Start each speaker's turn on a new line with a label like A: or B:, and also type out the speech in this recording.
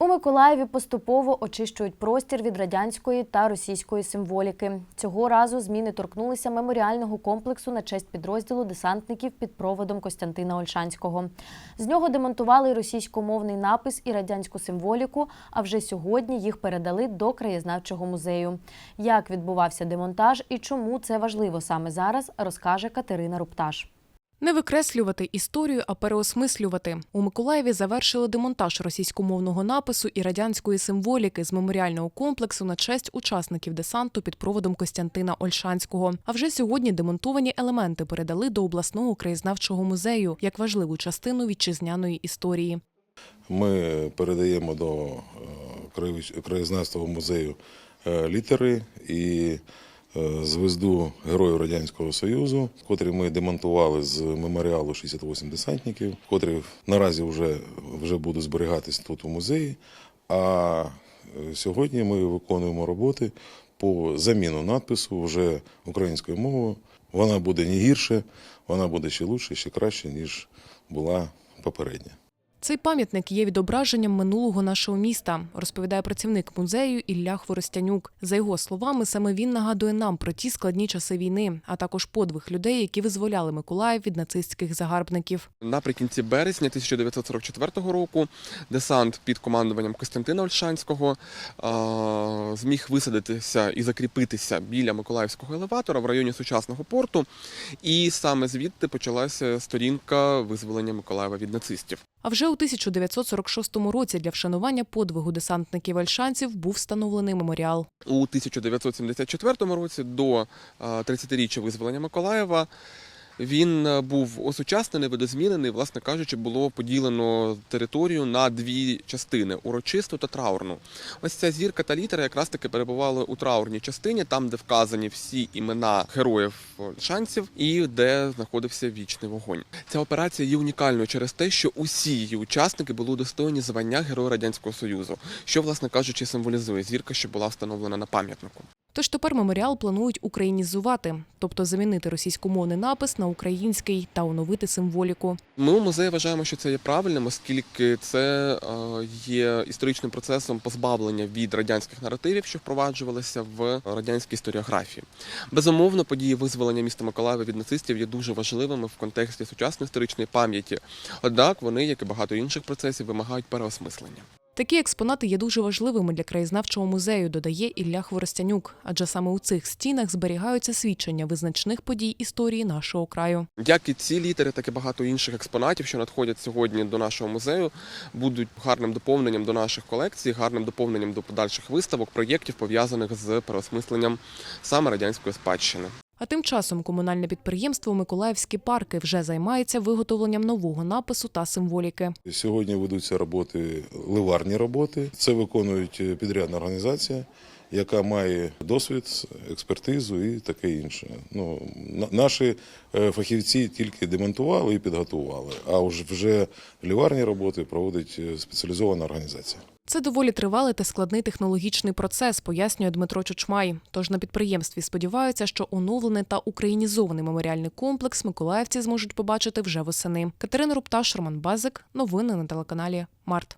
A: У Миколаєві поступово очищують простір від радянської та російської символіки. Цього разу зміни торкнулися меморіального комплексу на честь підрозділу десантників під проводом Костянтина Ольшанського. З нього демонтували російськомовний напис і радянську символіку. А вже сьогодні їх передали до краєзнавчого музею. Як відбувався демонтаж і чому це важливо саме зараз, розкаже Катерина Рупташ.
B: Не викреслювати історію, а переосмислювати. У Миколаєві завершили демонтаж російськомовного напису і радянської символіки з меморіального комплексу на честь учасників десанту під проводом Костянтина Ольшанського. А вже сьогодні демонтовані елементи передали до обласного краєзнавчого музею як важливу частину вітчизняної історії.
C: Ми передаємо до е, краєзнавства музею е, літери і звезду Героїв Радянського Союзу, котрі ми демонтували з меморіалу 68 десантників, котрі наразі вже, вже будуть зберігатись тут у музеї. А е, сьогодні ми виконуємо роботи по заміну надпису вже українською мовою. Вона буде не гірше, вона буде ще лучше, ще краще, ніж була попередня.
B: Цей пам'ятник є відображенням минулого нашого міста, розповідає працівник музею Ілля Хворостянюк. За його словами, саме він нагадує нам про ті складні часи війни, а також подвиг людей, які визволяли Миколаїв від нацистських загарбників.
D: Наприкінці березня 1944 року десант під командуванням Костянтина Ольшанського зміг висадитися і закріпитися біля Миколаївського елеватора в районі сучасного порту. І саме звідти почалася сторінка визволення Миколаєва від нацистів.
B: А вже у 1946 році для вшанування подвигу десантників Вальшанців був встановлений меморіал.
D: У 1974 році до е, 30-річчя визволення Миколаєва він е, був осучаснений, видозмінений. Власне кажучи, було поділено територію на дві частини урочисту та траурну. Ось ця зірка та літера якраз таки перебували у траурній частині, там, де вказані всі імена героїв шансів і де знаходився вічний вогонь. Ця операція є унікальною через те, що усі її учасники були удостоєні звання Героя Радянського Союзу, що, власне кажучи, символізує зірка, що була встановлена на пам'ятнику.
B: Тож тепер меморіал планують українізувати, тобто замінити російськомовний напис на український та оновити символіку.
D: Ми у музеї вважаємо, що це є правильним, оскільки це е, є історичним процесом позбавлення від радянських наративів, що впроваджувалися в радянській історіографії. Безумовно, події визволення міста Миколаєва від нацистів є дуже важливими в контексті сучасної історичної пам'яті. Однак вони, як і багато інших процесів, вимагають переосмислення.
B: Такі експонати є дуже важливими для краєзнавчого музею, додає Ілля Хворостянюк, адже саме у цих стінах зберігаються свідчення визначних подій історії нашого краю.
D: Як і ці літери, так і багато інших експонатів, що надходять сьогодні до нашого музею, будуть гарним доповненням до наших колекцій, гарним доповненням до подальших виставок, проєктів пов'язаних з переосмисленням саме радянської спадщини.
B: А тим часом комунальне підприємство Миколаївські парки вже займається виготовленням нового напису та символіки.
C: Сьогодні ведуться роботи, ливарні роботи. Це виконують підрядна організація, яка має досвід, експертизу і таке інше. Ну, на- наші е, фахівці тільки демонтували і підготували, а вже ліварні роботи проводить е, спеціалізована організація.
B: Це доволі тривалий та складний технологічний процес, пояснює Дмитро Чучмай. Тож на підприємстві сподіваються, що оновлений та українізований меморіальний комплекс миколаївці зможуть побачити вже восени. Катерина Рупташ, Роман Базик. Новини на телеканалі Март.